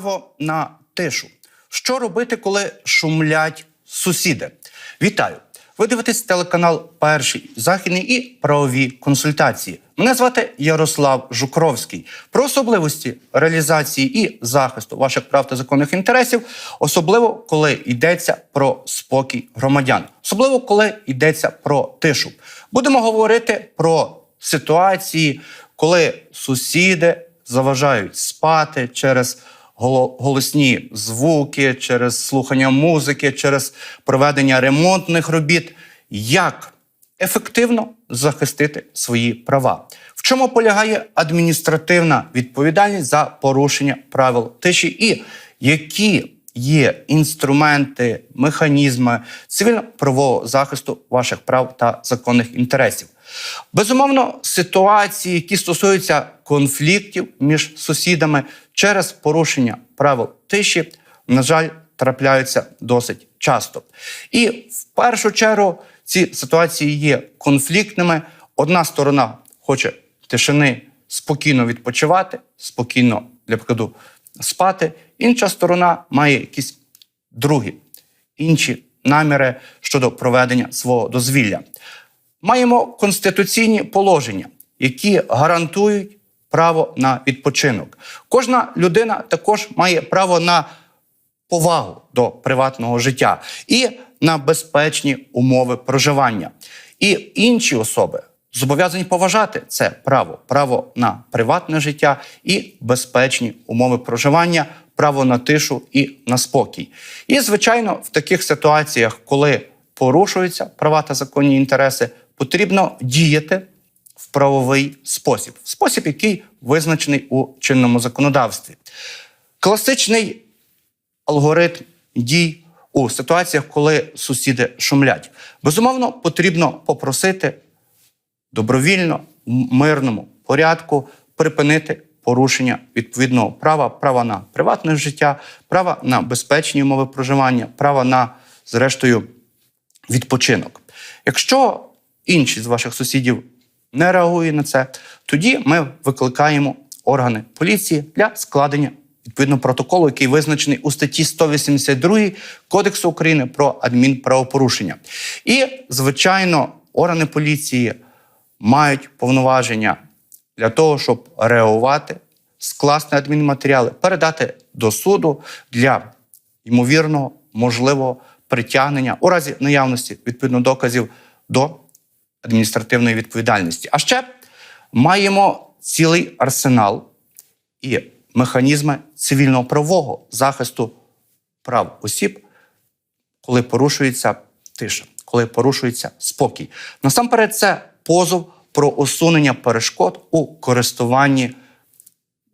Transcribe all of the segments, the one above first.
право на тишу. Що робити, коли шумлять сусіди? Вітаю! Ви дивитесь телеканал Перший західний і правові консультації. Мене звати Ярослав Жукровський. Про особливості реалізації і захисту ваших прав та законних інтересів, особливо коли йдеться про спокій громадян, особливо коли йдеться про тишу. Будемо говорити про ситуації, коли сусіди заважають спати через голосні звуки, через слухання музики, через проведення ремонтних робіт. Як ефективно захистити свої права? В чому полягає адміністративна відповідальність за порушення правил тиші, і які є інструменти, механізми цивільно-правового захисту ваших прав та законних інтересів? Безумовно, ситуації, які стосуються конфліктів між сусідами через порушення правил тиші, на жаль, трапляються досить часто. І в першу чергу ці ситуації є конфліктними. Одна сторона хоче тишини спокійно відпочивати, спокійно, для прикладу, спати. Інша сторона має якісь другі інші наміри щодо проведення свого дозвілля. Маємо конституційні положення, які гарантують право на відпочинок. Кожна людина також має право на повагу до приватного життя і на безпечні умови проживання. І інші особи зобов'язані поважати це право, право на приватне життя і безпечні умови проживання, право на тишу і на спокій. І, звичайно, в таких ситуаціях, коли порушуються права та законні інтереси, потрібно діяти в правовий спосіб, спосіб, який визначений у чинному законодавстві. Класичний алгоритм дій у ситуаціях, коли сусіди шумлять. Безумовно, потрібно попросити добровільно, в мирному порядку припинити порушення відповідного права, права на приватне життя, права на безпечні умови проживання, права на, зрештою, відпочинок. Якщо інші з ваших сусідів не реагують на це, тоді ми викликаємо органи поліції для складення відповідного протоколу, який визначений у статті 182 Кодексу України про адмінправопорушення. І, звичайно, органи поліції мають повноваження для того, щоб реагувати, скласти адмінматеріали, передати до суду для ймовірного можливого притягнення у разі наявності відповідно доказів до адміністративної відповідальності. А ще маємо цілий арсенал і механізми цивільного правового захисту прав осіб, коли порушується тиша, коли порушується спокій. Насамперед, це позов про усунення перешкод у користуванні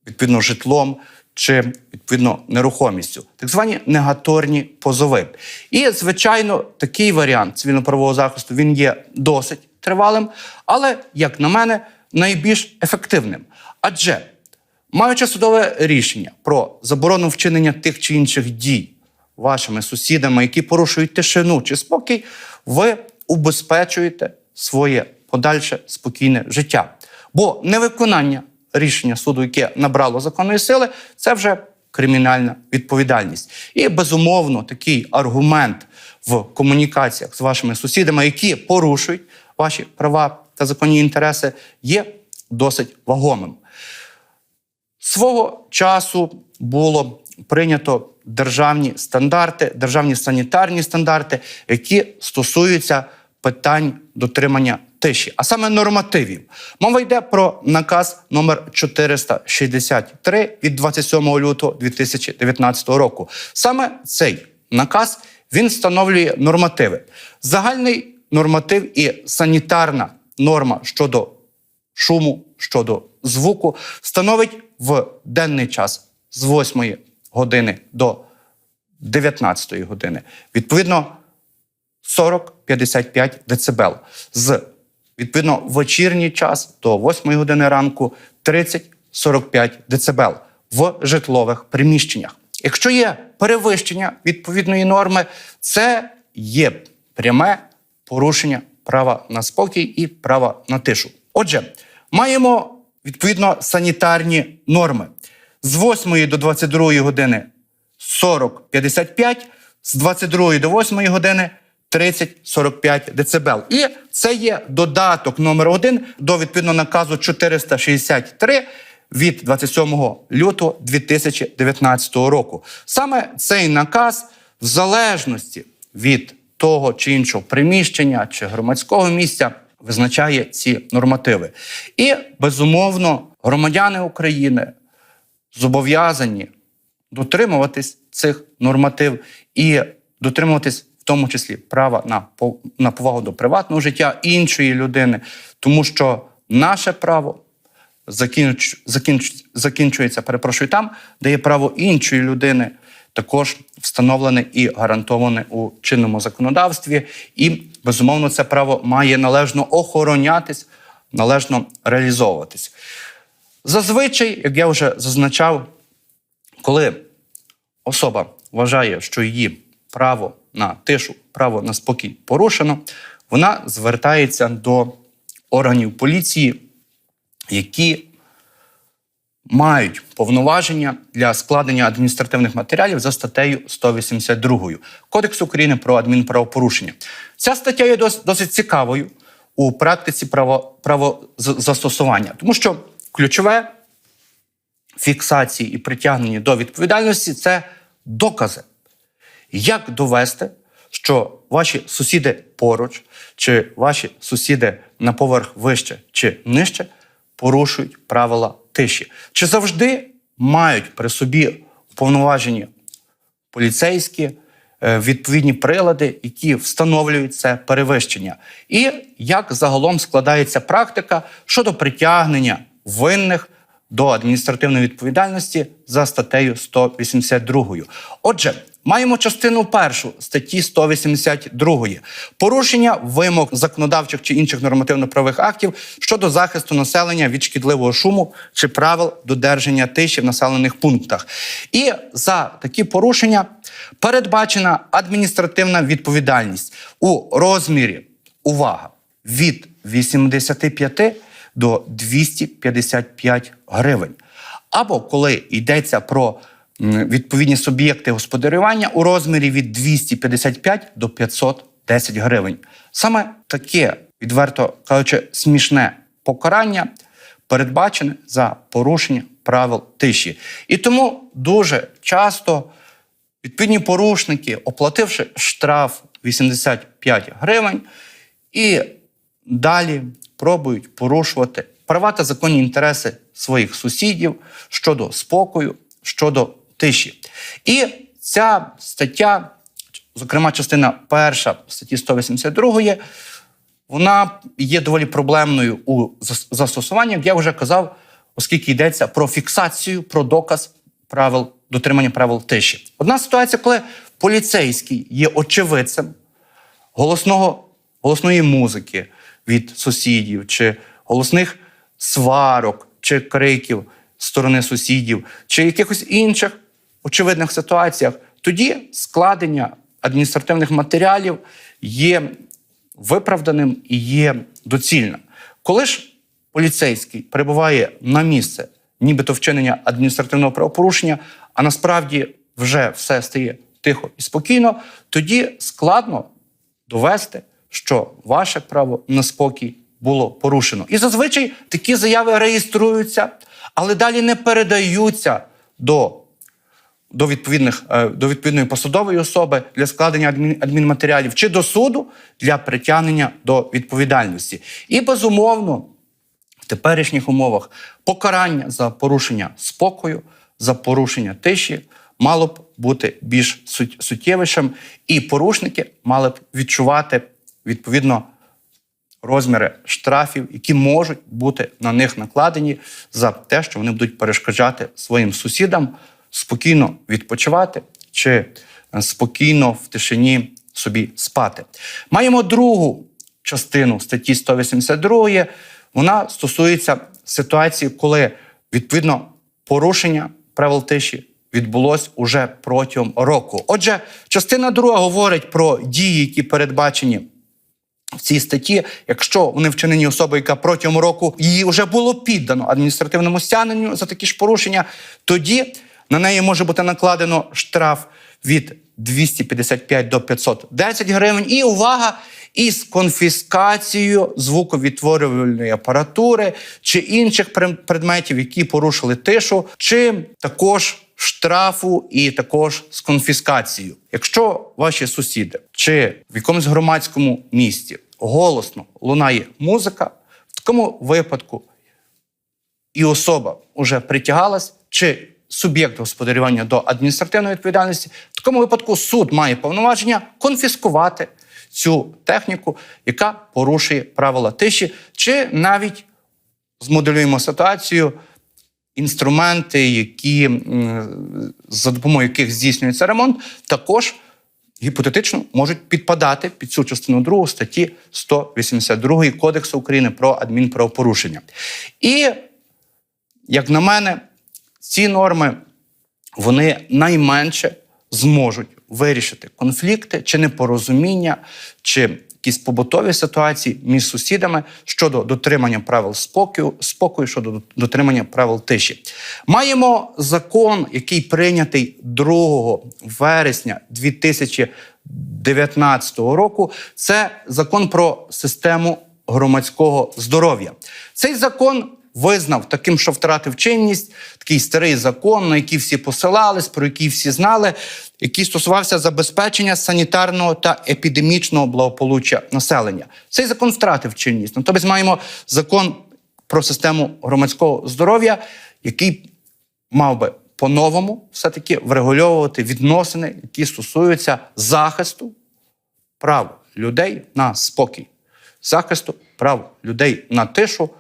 відповідно житлом чи відповідно нерухомістю, так звані негаторні позови. І, звичайно, такий варіант цивільно-правового захисту він є досить тривалим, але, як на мене, найбільш ефективним. Адже, маючи судове рішення про заборону вчинення тих чи інших дій вашими сусідами, які порушують тишину чи спокій, ви убезпечуєте своє подальше спокійне життя. Бо невиконання рішення суду, яке набрало законної сили, це вже кримінальна відповідальність. І безумовно такий аргумент в комунікаціях з вашими сусідами, які порушують ваші права та законні інтереси, є досить вагомим. Свого часу було прийнято державні стандарти, державні санітарні стандарти, які стосуються питань дотримання тиші, а саме нормативів. Мова йде про наказ номер 463 від 27 лютого 2019 року. Саме цей наказ він встановлює нормативи. Загальний норматив і санітарна норма щодо шуму, щодо звуку становить в денний час з 8 години до 19 години. Відповідно, 40-55 дБ. З відповідно вечірній час до 8 години ранку 30-45 дБ в житлових приміщеннях. Якщо є перевищення відповідної норми, це є пряме порушення права на спокій і права на тишу. Отже, маємо відповідно санітарні норми. з 8 до 22 години 40-55, з 22 до 8 години 30-45 дБ. І це є додаток номер 1 до відповідного наказу 463 від 27 лютого 2019 року. Саме цей наказ, в залежності від того чи іншого приміщення чи громадського місця, визначає ці нормативи. І безумовно, громадяни України зобов'язані дотримуватись цих норматив і дотримуватись в тому числі права на, на повагу до приватного життя іншої людини, тому що наше право закінч, закінч, закінчується, перепрошую, там, де є право іншої людини, також встановлене і гарантоване у чинному законодавстві. І, безумовно, це право має належно охоронятись, належно реалізовуватись. Зазвичай, як я вже зазначав, коли особа вважає, що її право на тишу, право на спокій порушено, вона звертається до органів поліції, які мають повноваження для складення адміністративних матеріалів за статтею 182 Кодексу України про адмінправопорушення. Ця стаття є досить цікавою у практиці право, правозастосування, тому що ключове фіксації і притягнення до відповідальності це докази. Як довести, що ваші сусіди поруч, чи ваші сусіди на поверх вище чи нижче порушують правила тиші? Чи завжди мають при собі уповноважені поліцейські е, відповідні прилади, які встановлюють це перевищення? І як загалом складається практика щодо притягнення винних до адміністративної відповідальності за статтею 182. Отже, маємо частину першу статті 182. Порушення вимог законодавчих чи інших нормативно-правових актів щодо захисту населення від шкідливого шуму чи правил додержання тиші в населених пунктах. І за такі порушення передбачена адміністративна відповідальність у розмірі увага від 85 до 255 гривень. Або коли йдеться про відповідні суб'єкти господарювання у розмірі від 255 до 510 гривень. Саме таке, відверто кажучи, смішне покарання передбачене за порушення правил тиші. І тому дуже часто відповідні порушники, оплативши штраф 85 гривень, і далі пробують порушувати права та законні інтереси своїх сусідів щодо спокою, щодо тиші. І ця стаття, зокрема, частина перша статті 182, вона є доволі проблемною у застосуванні, як я вже казав, оскільки йдеться про фіксацію, про доказ правил дотримання правил тиші. Одна ситуація, коли поліцейський є очевидцем голосного, голосної музики від сусідів, чи голосних сварок, чи криків сторони сусідів, чи якихось інших очевидних ситуаціях, тоді складення адміністративних матеріалів є виправданим і є доцільним. Коли ж поліцейський прибуває на місце, нібито вчинення адміністративного правопорушення, а насправді вже все стає тихо і спокійно, тоді складно довести, що ваше право на спокій було порушено. І зазвичай такі заяви реєструються, але далі не передаються до до, відповідних, е, до відповідної посадової особи для складення адмін, адмінматеріалів чи до суду для притягнення до відповідальності. І безумовно, в теперішніх умовах покарання за порушення спокою, за порушення тиші мало б бути більш сут- суттєвішим, і порушники мали б відчувати відповідно розміри штрафів, які можуть бути на них накладені за те, що вони будуть перешкоджати своїм сусідам спокійно відпочивати чи е, спокійно в тишині собі спати. Маємо другу частину статті 182. Вона стосується ситуації, коли відповідно порушення правил тиші відбулось уже протягом року. Отже, частина друга говорить про дії, які передбачені в цій статті, якщо вони вчинені особою, яка протягом року її вже було піддано адміністративному стягненню за такі ж порушення, тоді на неї може бути накладено штраф від 255 до 510 гривень. І увага! Із конфіскацією звуковідтворювальної апаратури чи інших предметів, які порушили тишу, чи також штрафу і також з конфіскацією. Якщо ваші сусіди чи в якомусь громадському місті голосно лунає музика, в такому випадку і особа вже притягалась, чи суб'єкт господарювання до адміністративної відповідальності, в такому випадку суд має повноваження конфіскувати цю техніку, яка порушує правила тиші, чи навіть змоделюємо ситуацію. Інструменти, які за допомогою яких здійснюється ремонт, також гіпотетично можуть підпадати під цю частину 2 статті 182 Кодексу України про адмінправопорушення. І як на мене, ці норми вони найменше зможуть вирішити конфлікти чи непорозуміння, чи якісь побутові ситуації між сусідами щодо дотримання правил спокою, спокою щодо дотримання правил тиші. Маємо закон, який прийнятий 2 вересня 2019 року. Це закон про систему громадського здоров'я. Цей закон визнав таким, що втратив чинність, такий старий закон, на який всі посилались, про який всі знали, який стосувався забезпечення санітарного та епідемічного благополуччя населення. Цей закон втратив чинність. Натомість маємо закон про систему громадського здоров'я, який мав би по-новому все-таки врегульовувати відносини, які стосуються захисту прав людей на спокій, захисту прав людей на тишу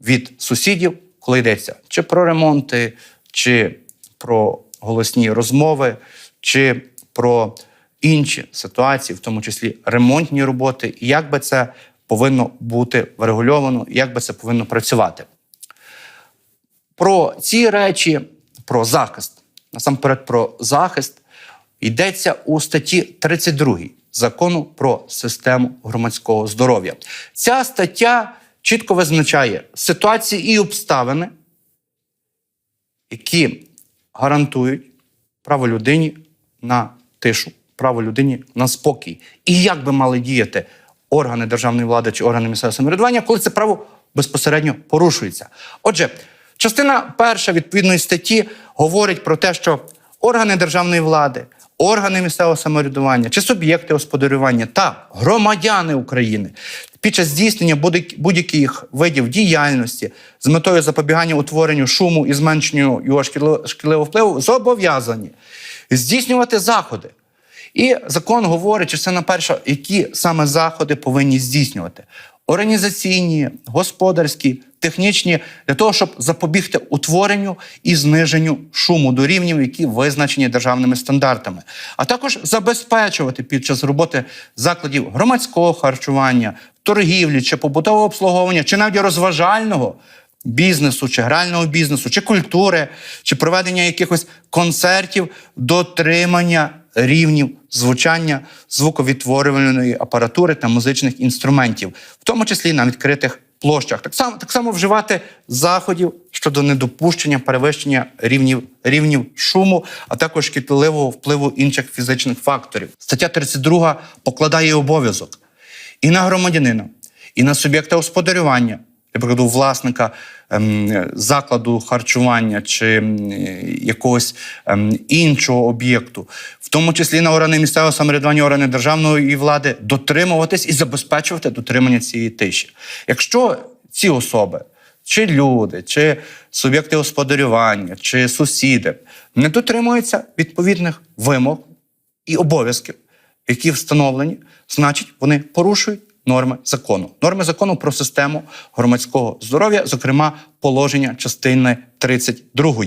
від сусідів, коли йдеться чи про ремонти, чи про голосні розмови, чи про інші ситуації, в тому числі ремонтні роботи, і як би це повинно бути врегульовано, як би це повинно працювати. Про ці речі, про захист, насамперед про захист, йдеться у статті 32 закону про систему громадського здоров'я. Ця стаття чітко визначає ситуації і обставини, які гарантують право людині на тишу, право людині на спокій. І як би мали діяти органи державної влади чи органи місцевого самоврядування, коли це право безпосередньо порушується. Отже, частина перша відповідної статті говорить про те, що органи державної влади, органи місцевого самоврядування чи суб'єкти господарювання та громадяни України під час здійснення будь- будь-яких видів діяльності з метою запобігання утворенню шуму і зменшенню його шкідливого впливу зобов'язані здійснювати заходи. І закон говорить, частина перша, які саме заходи повинні здійснювати: організаційні, господарські, технічні, для того, щоб запобігти утворенню і зниженню шуму до рівнів, які визначені державними стандартами, а також забезпечувати під час роботи закладів громадського харчування, торгівлі чи побутового обслуговування, чи навіть розважального бізнесу, чи грального бізнесу, чи культури, чи проведення якихось концертів, дотримання рівнів звучання звуковідтворювальної апаратури та музичних інструментів, в тому числі на відкритих площах. Так само, так само вживати заходів щодо недопущення перевищення рівнів, рівнів шуму, а також шкідливого впливу інших фізичних факторів. Стаття 32 покладає обов'язок і на громадянина, і на суб'єкта господарювання, прикладу, власника ем, закладу харчування чи якогось ем, іншого об'єкту, в тому числі на органи місцевого самоврядування, органи державної влади, дотримуватись і забезпечувати дотримання цієї тиші. Якщо ці особи, чи люди, чи суб'єкти господарювання, чи сусіди не дотримуються відповідних вимог і обов'язків, які встановлені, значить, вони порушують норми закону. Норми закону про систему громадського здоров'я, зокрема, положення частини 32.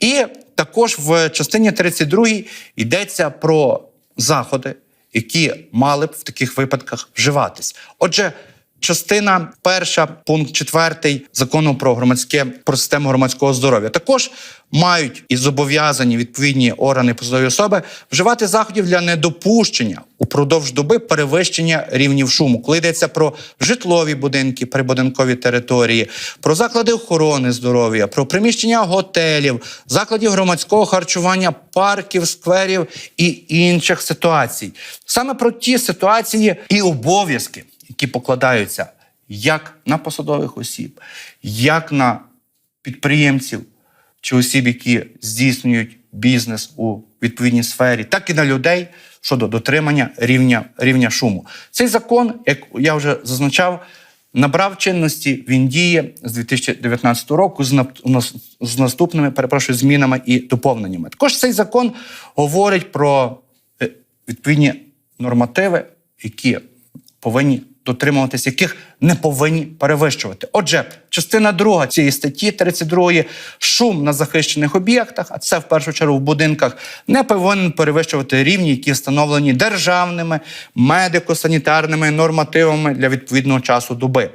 І також в частині 32 йдеться про заходи, які мали б в таких випадках вживатись. Отже, частина перша, пункт четвертий закону про громадське про систему громадського здоров'я. Також мають і зобов'язані відповідні органи посадові особи вживати заходів для недопущення упродовж доби перевищення рівнів шуму, коли йдеться про житлові будинки, прибудинкові території, про заклади охорони здоров'я, про приміщення готелів, закладів громадського харчування, парків, скверів і інших ситуацій. Саме про ті ситуації і обов'язки, які покладаються як на посадових осіб, як на підприємців чи осіб, які здійснюють бізнес у відповідній сфері, так і на людей щодо дотримання рівня, рівня шуму. Цей закон, як я вже зазначав, набрав чинності. Він діє з 2019 року з, наступними перепрошую змінами і доповненнями. Також цей закон говорить про е, відповідні нормативи, які повинні дотримуватися, яких не повинні перевищувати. Отже, частина друга цієї статті 32 шум на захищених об'єктах, а це в першу чергу в будинках, не повинен перевищувати рівні, які встановлені державними медико-санітарними нормативами для відповідного часу доби.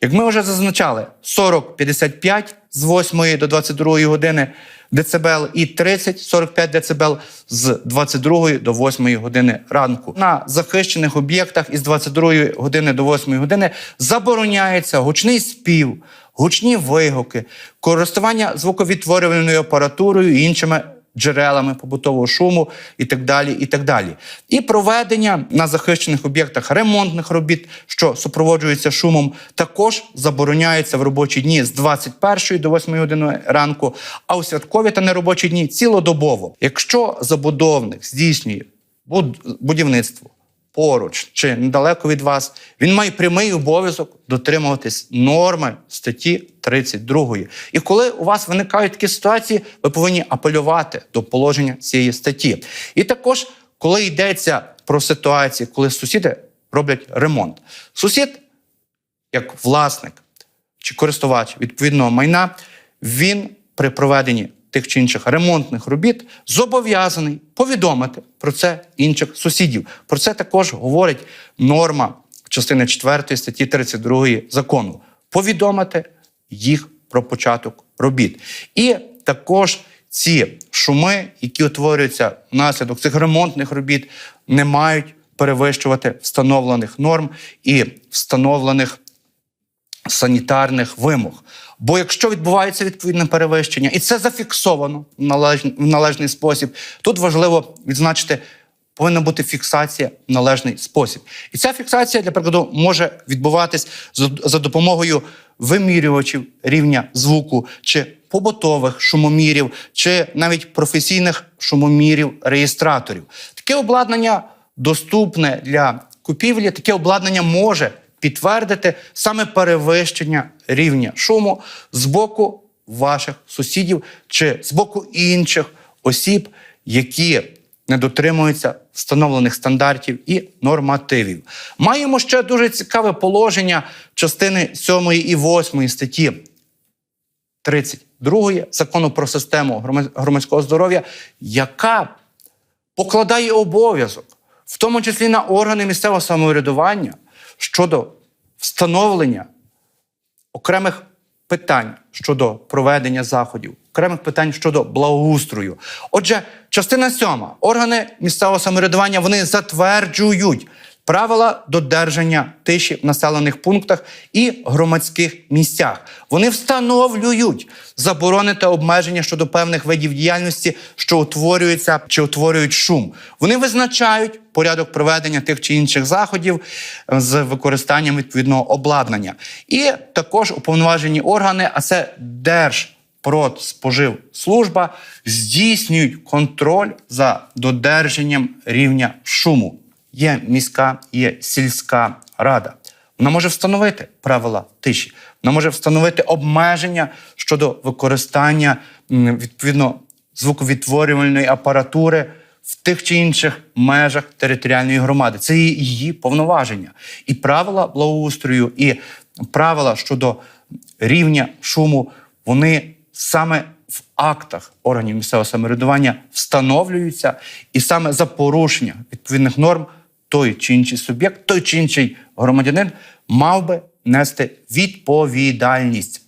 Як ми вже зазначали, 40-55 з 8 до 22 години децибел і 30-45 децибел з 22 до 8 години ранку. На захищених об'єктах із 22 години до 8 години забороняється гучний спів, гучні вигуки, користування звуковідтворювальною апаратурою і іншими джерелами побутового шуму і так далі. І так далі. І проведення на захищених об'єктах ремонтних робіт, що супроводжуються шумом, також забороняється в робочі дні з 21 до 8 години ранку, а у святкові та неробочі дні цілодобово. Якщо забудовник здійснює будівництво поруч чи недалеко від вас, він має прямий обов'язок дотримуватись норми статті 32. І коли у вас виникають такі ситуації, ви повинні апелювати до положення цієї статті. І також, коли йдеться про ситуації, коли сусіди роблять ремонт, сусід, як власник чи користувач відповідного майна, він при проведенні тих чи інших ремонтних робіт зобов'язаний повідомити про це інших сусідів. Про це також говорить норма частини 4 статті 32 закону. Повідомити їх про початок робіт. І також ці шуми, які утворюються внаслідок цих ремонтних робіт, не мають перевищувати встановлених норм і встановлених санітарних вимог. Бо якщо відбувається відповідне перевищення, і це зафіксовано в належний, в належний спосіб, тут важливо відзначити, повинна бути фіксація в належний спосіб. І ця фіксація, для прикладу, може відбуватись за, допомогою вимірювачів рівня звуку чи побутових шумомірів, чи навіть професійних шумомірів реєстраторів. Таке обладнання доступне для купівлі, таке обладнання може підтвердити саме перевищення рівня шуму з боку ваших сусідів чи з боку інших осіб, які не дотримуються встановлених стандартів і нормативів. Маємо ще дуже цікаве положення частини 7 і 8 статті 32 закону про систему громадського здоров'я, яка покладає обов'язок, в тому числі на органи місцевого самоврядування щодо встановлення окремих питань щодо проведення заходів, окремих питань щодо благоустрою. Отже, частина сьома. Органи місцевого самоврядування вони затверджують правила додержання тиші в населених пунктах і громадських місцях. Вони встановлюють заборони та обмеження щодо певних видів діяльності, що утворюються чи утворюють шум. Вони визначають порядок проведення тих чи інших заходів е, з використанням відповідного обладнання. І також уповноважені органи, а це Держпродспоживслужба, здійснюють контроль за додержанням рівня шуму. Є міська, є сільська рада. Вона може встановити правила тиші, вона може встановити обмеження щодо використання відповідно звуковідтворювальної апаратури в тих чи інших межах територіальної громади. Це її повноваження. І правила благоустрою, і правила щодо рівня шуму, вони саме в актах органів місцевого самоврядування встановлюються, і саме за порушення відповідних норм той чи інший суб'єкт, той чи інший громадянин мав би нести відповідальність.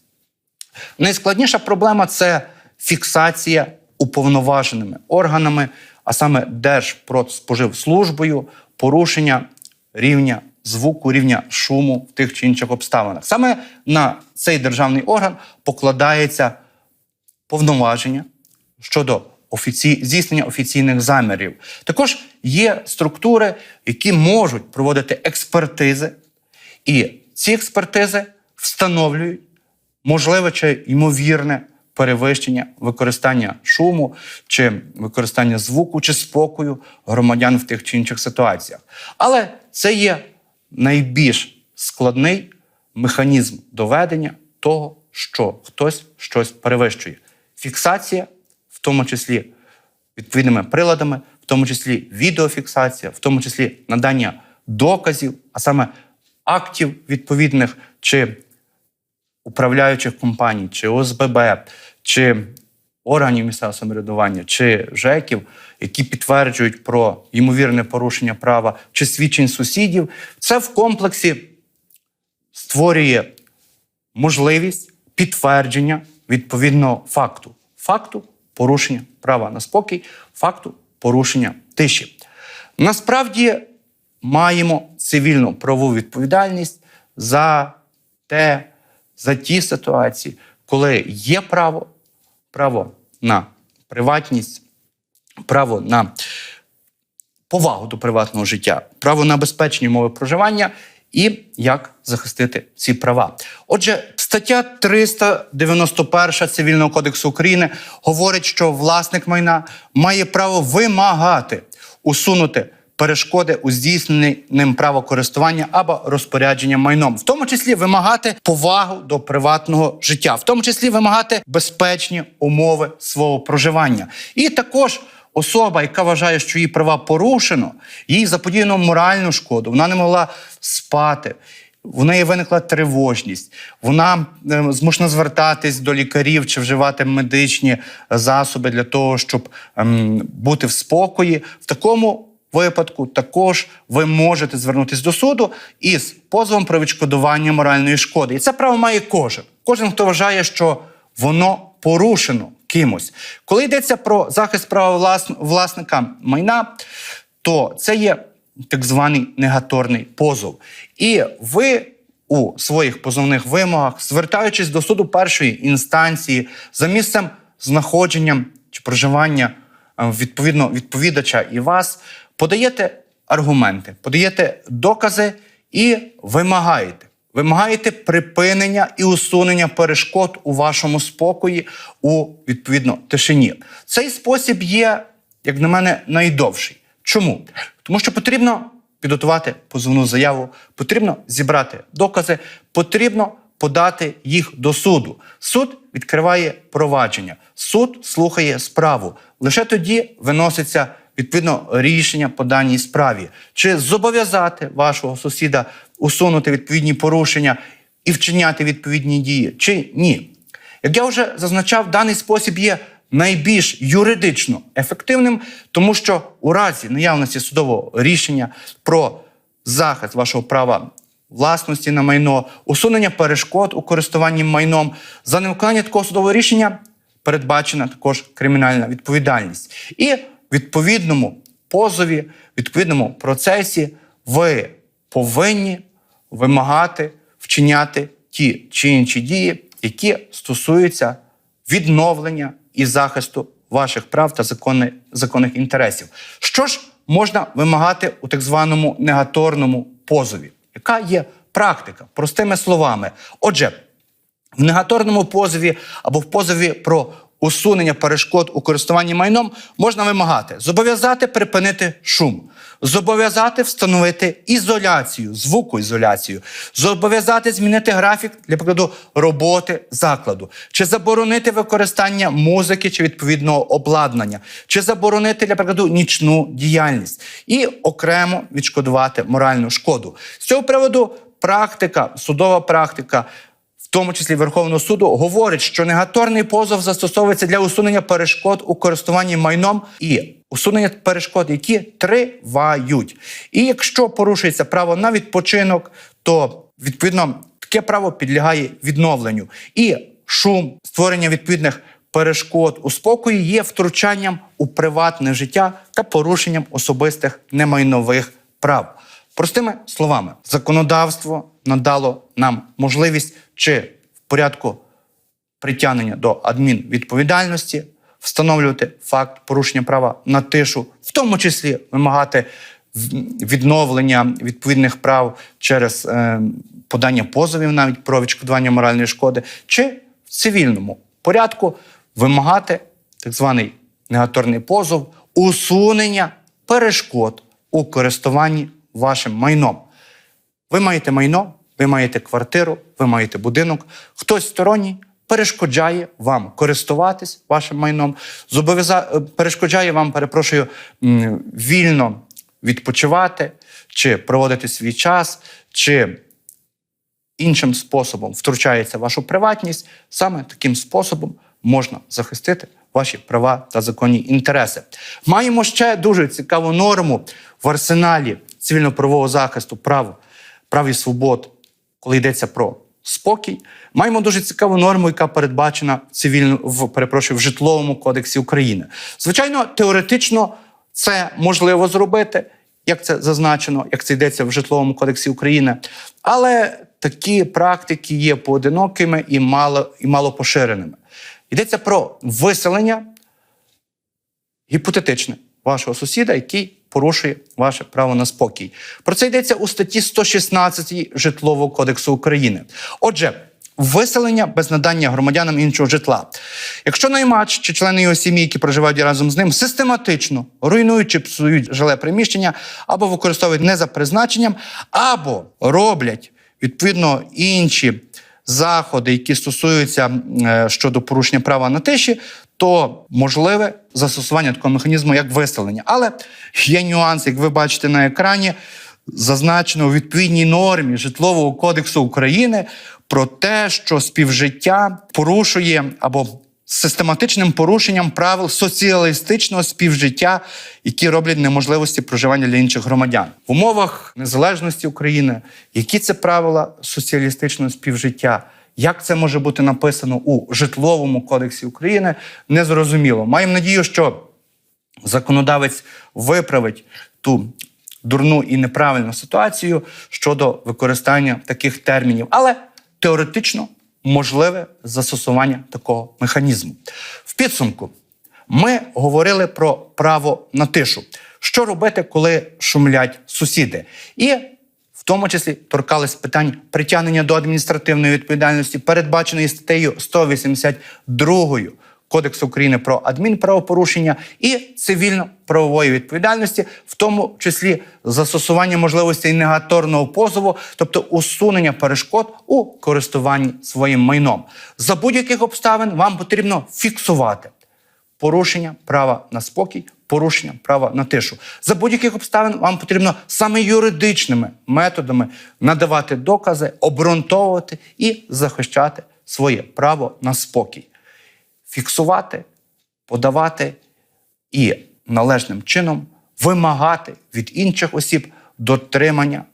Найскладніша проблема це фіксація уповноваженими органами, а саме Держпродспоживслужбою, порушення рівня звуку, рівня шуму в тих чи інших обставинах. Саме на цей державний орган покладається повноваження щодо офіці... здійснення офіційних замірів. Також є структури, які можуть проводити експертизи, і ці експертизи встановлюють можливе чи ймовірне перевищення використання шуму, чи використання звуку, чи спокою громадян в тих чи інших ситуаціях. Але це є найбільш складний механізм доведення того, що хтось щось перевищує. Фіксація, тому числі відповідними приладами, в тому числі відеофіксація, в тому числі надання доказів, а саме актів відповідних чи управляючих компаній, чи ОСББ, чи органів місцевого самоврядування, чи ЖЕКів, які підтверджують про ймовірне порушення права чи свідчень сусідів, це в комплексі створює можливість підтвердження відповідного факту. Факту порушення права на спокій, факту порушення тиші. Насправді маємо цивільну правову відповідальність за те, за ті ситуації, коли є право, право на приватність, право на повагу до приватного життя, право на безпечні умови проживання і як захистити ці права. Отже, стаття 391 Цивільного кодексу України говорить, що власник майна має право вимагати усунути перешкоди у здійсненні ним правокористування або розпорядження майном, в тому числі вимагати повагу до приватного життя, в тому числі вимагати безпечні умови свого проживання. І також особа, яка вважає, що її права порушено, їй заподіяно моральну шкоду, вона не могла спати. В неї виникла тривожність, вона е, змушена звертатись до лікарів чи вживати медичні засоби для того, щоб ем, бути в спокої. В такому випадку також ви можете звернутися до суду із позовом про відшкодування моральної шкоди. І це право має кожен. Кожен, хто вважає, що воно порушено кимось. Коли йдеться про захист права влас- власника майна, то це є так званий негаторний позов. І ви у своїх позовних вимогах, звертаючись до суду першої інстанції за місцем знаходження чи проживання е, відповідно відповідача і вас, подаєте аргументи, подаєте докази і вимагаєте. Вимагаєте припинення і усунення перешкод у вашому спокої у відповідно тишині. Цей спосіб є, як на мене, найдовший. Чому? Тому що потрібно підготувати позовну заяву, потрібно зібрати докази, потрібно подати їх до суду. Суд відкриває провадження, суд слухає справу. Лише тоді виноситься відповідно рішення по даній справі, чи зобов'язати вашого сусіда усунути відповідні порушення і вчиняти відповідні дії, чи ні. Як я вже зазначав, даний спосіб є найбільш юридично ефективним, тому що у разі наявності судового рішення про захист вашого права власності на майно, усунення перешкод у користуванні майном за невиконання такого судового рішення передбачена також кримінальна відповідальність. І в відповідному позові, в відповідному процесі ви повинні вимагати вчиняти ті чи інші дії, які стосуються відновлення і захисту ваших прав та законних, законних інтересів. Що ж можна вимагати у так званому негаторному позові? Яка є практика? Простими словами. Отже, в негаторному позові або в позові про усунення перешкод у користуванні майном можна вимагати зобов'язати припинити шум, зобов'язати встановити ізоляцію, звукоізоляцію, зобов'язати змінити графік для прикладу роботи закладу, чи заборонити використання музики чи відповідного обладнання, чи заборонити для прикладу нічну діяльність. І окремо відшкодувати моральну шкоду. З цього приводу практика, судова практика тому числі Верховного суду, говорить, що негаторний позов застосовується для усунення перешкод у користуванні майном і усунення перешкод, які тривають. І якщо порушується право на відпочинок, то відповідно таке право підлягає відновленню. І шум створення відповідних перешкод у спокої є втручанням у приватне життя та порушенням особистих немайнових прав. Простими словами, законодавство надало нам можливість чи в порядку притягнення до адмінвідповідальності, встановлювати факт порушення права на тишу, в тому числі вимагати відновлення відповідних прав через е, подання позовів навіть про відшкодування моральної шкоди, чи в цивільному порядку вимагати так званий негаторний позов, усунення перешкод у користуванні вашим майном. Ви маєте майно, ви маєте квартиру, ви маєте будинок. Хтось сторонній перешкоджає вам користуватись вашим майном, зобов'яза... е, перешкоджає вам, перепрошую, вільно відпочивати чи проводити свій час, чи іншим способом втручається в вашу приватність. Саме таким способом можна захистити ваші права та законні інтереси. Маємо ще дуже цікаву норму в арсеналі цивільно-правового захисту прав, прав і свобод, коли йдеться про спокій. Маємо дуже цікаву норму, яка передбачена цивільно в перепрошую в житловому кодексі України. Звичайно, теоретично це можливо зробити, як це зазначено, як це йдеться в житловому кодексі України. Але такі практики є поодинокими і мало, і мало поширеними. Йдеться про виселення гіпотетичне вашого сусіда, який порушує ваше право на спокій. Про це йдеться у статті 116 Житлового кодексу України. Отже, виселення без надання громадянам іншого житла. Якщо наймач чи члени його сім'ї, які проживають разом з ним, систематично руйнують чи псують жиле приміщення або використовують не за призначенням, або роблять відповідно інші заходи, які стосуються е, щодо порушення права на тиші, то можливе застосування такого механізму, як виселення. Але є нюанс, як ви бачите на екрані, зазначено у відповідній нормі Житлового кодексу України про те, що співжиття порушує або систематичним порушенням правил соціалістичного співжиття, які роблять неможливості проживання для інших громадян в умовах незалежності України. Які це правила соціалістичного співжиття? Як це може бути написано у житловому кодексі України? Незрозуміло. Маємо надію, що законодавець виправить ту дурну і неправильну ситуацію щодо використання таких термінів, але теоретично можливе застосування такого механізму. В підсумку ми говорили про право на тишу. Що робити, коли шумлять сусіди? І в тому числі торкались питань притягнення до адміністративної відповідальності, передбаченої статтею 182 Кодексу України про адмінправопорушення і цивільно-правової відповідальності, в тому числі застосування можливостей негаторного позову, тобто усунення перешкод у користуванні своїм майном. За будь-яких обставин вам потрібно фіксувати порушення права на спокій, порушення права на тишу. За будь-яких обставин вам потрібно саме юридичними методами надавати докази, обґрунтовувати і захищати своє право на спокій, фіксувати, подавати і належним чином вимагати від інших осіб дотримання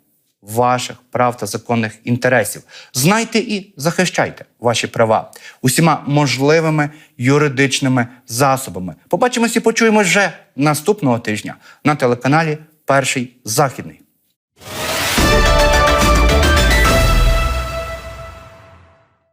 ваших прав та законних інтересів. Знайте і захищайте ваші права усіма можливими юридичними засобами. Побачимось і почуємось вже наступного тижня на телеканалі Перший Західний.